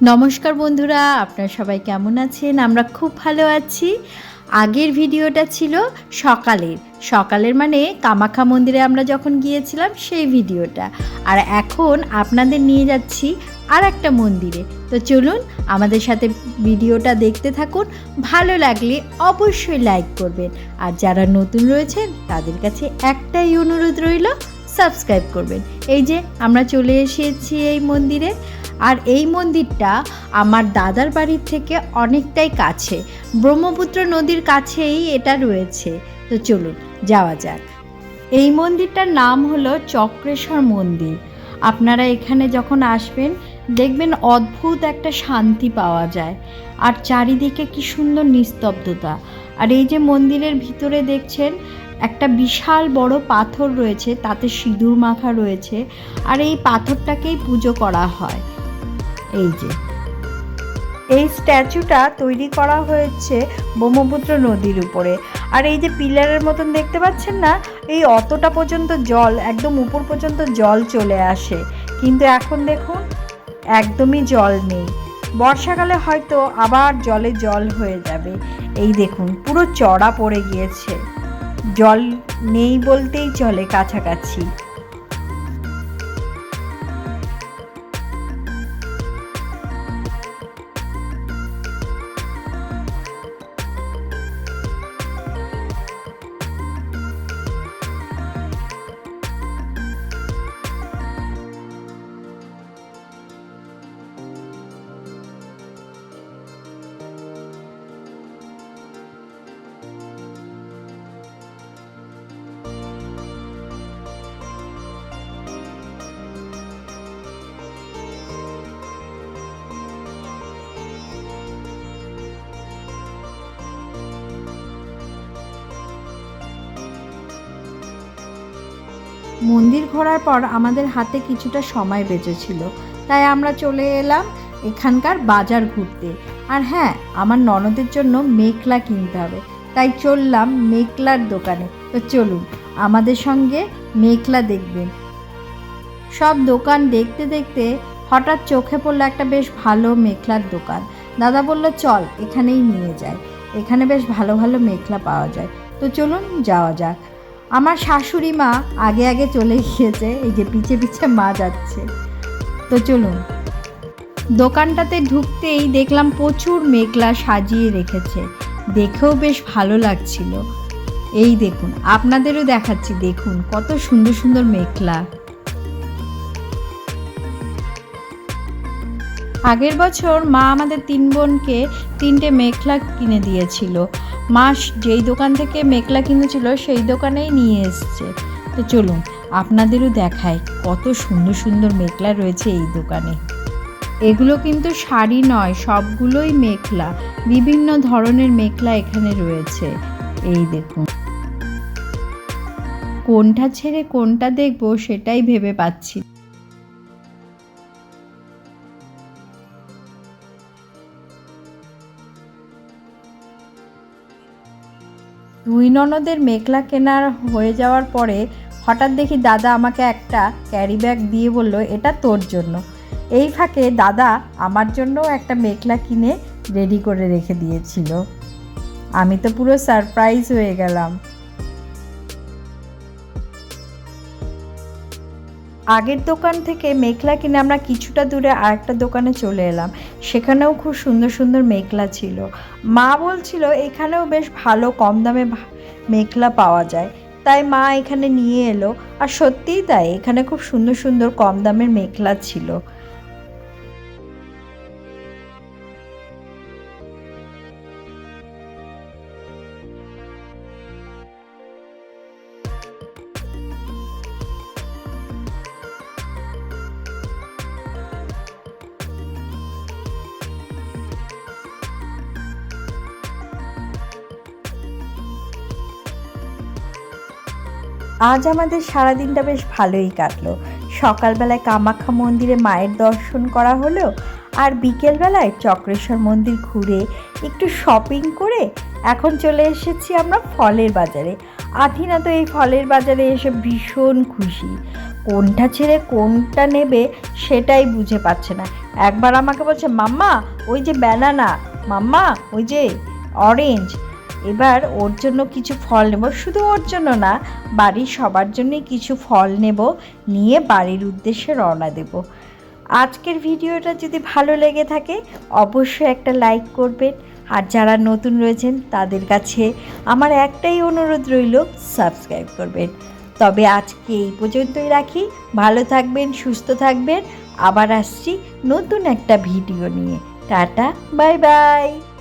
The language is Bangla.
নমস্কার বন্ধুরা, আপনারা সবাই কেমন আছেন? আমরা খুব ভালো আছি। আগের ভিডিওটা ছিল সকালের। সকালের মানে কামাখ্যা মন্দিরে আমরা যখন গিয়েছিলাম সেই ভিডিওটা। আর এখন আপনাদের নিয়ে যাচ্ছি আর একটা মন্দিরে। তো চলুন আমাদের সাথে ভিডিওটা দেখতে থাকুন। ভালো লাগলে অবশ্যই লাইক করবেন। আর যারা নতুন রয়েছেন, তাদের কাছে একটাই অনুরোধ রইল, সাবস্ক্রাইব করবেন। এই যে আমরা চলে এসেছি এই মন্দিরে। আর এই মন্দিরটা আমার দাদার বাড়ির থেকে অনেকটাই কাছে। ব্রহ্মপুত্র নদীর কাছেই এটা রয়েছে। তো চলুন, যাওয়া যাক। এই মন্দিরটার নাম হলো চক্রেশ্বর মন্দির। আপনারা এখানে যখন আসবেন, দেখবেন অদ্ভুত একটা শান্তি পাওয়া যায়। আর চারিদিকে কি সুন্দর নিস্তব্ধতা। আর এই যে মন্দিরের ভিতরে দেখছেন, একটা বিশাল বড় পাথর রয়েছে, তাতে সিঁদুর মাখা রয়েছে। আর এই পাথরটাকেই পুজো করা হয়। এই যে। এই স্ট্যাচুটা তৈরি করা হয়েছে ব্রহ্মপুত্র নদীর উপরে। আর এই যে পিলারের মতন দেখতে পাচ্ছেন না, এই অতটা পর্যন্ত জল, একদম উপর পর্যন্ত জল চলে আসে। কিন্তু এখন দেখুন, একদমই জল নেই। বর্ষাকালে হয়তো আবার জলে জল হয়ে যাবে। এই দেখুন, পুরো চড়া পড়ে গিয়েছে। জল নেই বলতেই চলে কাছাকাছি। মন্দির ঘোরার পর আমাদের হাতে কিছুটা সময় বেঁচেছিল। তাই আমরা চলে এলাম এখানকার বাজার ঘুরতে। আর হ্যাঁ আমার ননদের জন্য মেকলা কিনতে হবে। তাই চললাম মেকলার দোকানে। তো চলুন, আমাদের সঙ্গে মেকলা দেখবেন। সব দোকান দেখতে দেখতে হঠাৎ চোখে পড়ল একটা বেশ ভালো মেখলার দোকান। দাদা বলল, চল, এখানেই নিয়ে যায় এখানে বেশ ভালো ভালো মেখলা পাওয়া যায়। তো চলুন যাওয়া যাক। আমার শাশুড়ি মা আগে আগে চলে গিয়েছে এই যে পিছে পিছে মা যাচ্ছে। তো চলুন, দোকানটাতে ঢুকতেই দেখলাম প্রচুর মেঘলা সাজিয়ে রেখেছে। দেখেও বেশ ভালো লাগছিল। এই দেখুন, আপনাদেরও দেখাচ্ছি, দেখুন কত সুন্দর সুন্দর মেঘলা। আগের বছর মা আমাদের তিন বোনকে তিনটে মেখলা কিনে দিয়েছিল। মা যেই দোকান থেকে মেখলা কিনেছিল সেই দোকানেই নিয়ে এসছে। তো চলুন, আপনাদেরও দেখায় কত সুন্দর সুন্দর মেখলা রয়েছে এই দোকানে। এগুলো কিন্তু শাড়ি নয়, সবগুলোই মেখলা বিভিন্ন ধরনের মেখলা এখানে রয়েছে। এই দেখুন। কোনটা ছেড়ে কোনটা দেখব সেটাই ভেবে পাচ্ছি দুই ননদের মেঘলা কেনার হয়ে যাওয়ার পরে হঠাৎ দেখি দাদা আমাকে একটা ক্যারি ব্যাগ দিয়ে বলল, এটা তোর জন্য। এই ফাঁকে দাদা আমার জন্য একটা মেঘলা কিনে রেডি করে রেখে দিয়েছিল। আমি তো পুরো সারপ্রাইজ হয়ে গেলাম। আগের দোকান থেকে মেঘলা কিনে আমরা কিছুটা দূরে আরেকটা দোকানে চলে এলাম। সেখানেও খুব সুন্দর সুন্দর মেঘলা ছিল। মা বলছিল, এখানেও বেশ ভালো কম দামে মেঘলা পাওয়া যায়। তাই মা এখানে নিয়ে এলো। আর সত্যিই তাই, এখানে খুব সুন্দর সুন্দর কম দামের মেঘলা ছিল। আজ আমাদের সারাদিনটা বেশ ভালোই কাটলো। সকালবেলায় কামাখ্যা মন্দিরে মায়ের দর্শন করা হলো আর বিকেলবেলায় চক্রেশ্বর মন্দির ঘুরে একটু শপিং করে এখন চলে এসেছি আমরা ফলের বাজারে। আথিনা তো এই ফলের বাজারে এসে ভীষণ খুশি। কোনটা ছেড়ে কোনটা নেবে সেটাই বুঝে পাচ্ছে না। একবার আমাকে বলছে, মাম্মা, ওই যে ব্যানানা মাম্মা, ওই যে অরেঞ্জ এবার ওর জন্য কিছু ফল নেব। শুধু ওর জন্য না, বাড়ির সবার জন্যই কিছু ফল নেব, নিয়ে বাড়ির উদ্দেশ্যে রওনা দেব। আজকের ভিডিওটা যদি ভালো লেগে থাকে, অবশ্যই একটা লাইক করবেন। আর যারা নতুন রয়েছেন, তাদের কাছে আমার একটাই অনুরোধ রইল সাবস্ক্রাইব করবেন। তবে আজকে এই পর্যন্তই রাখি। ভালো থাকবেন, সুস্থ থাকবেন। আবার আসছি নতুন একটা ভিডিও নিয়ে। Tata bye bye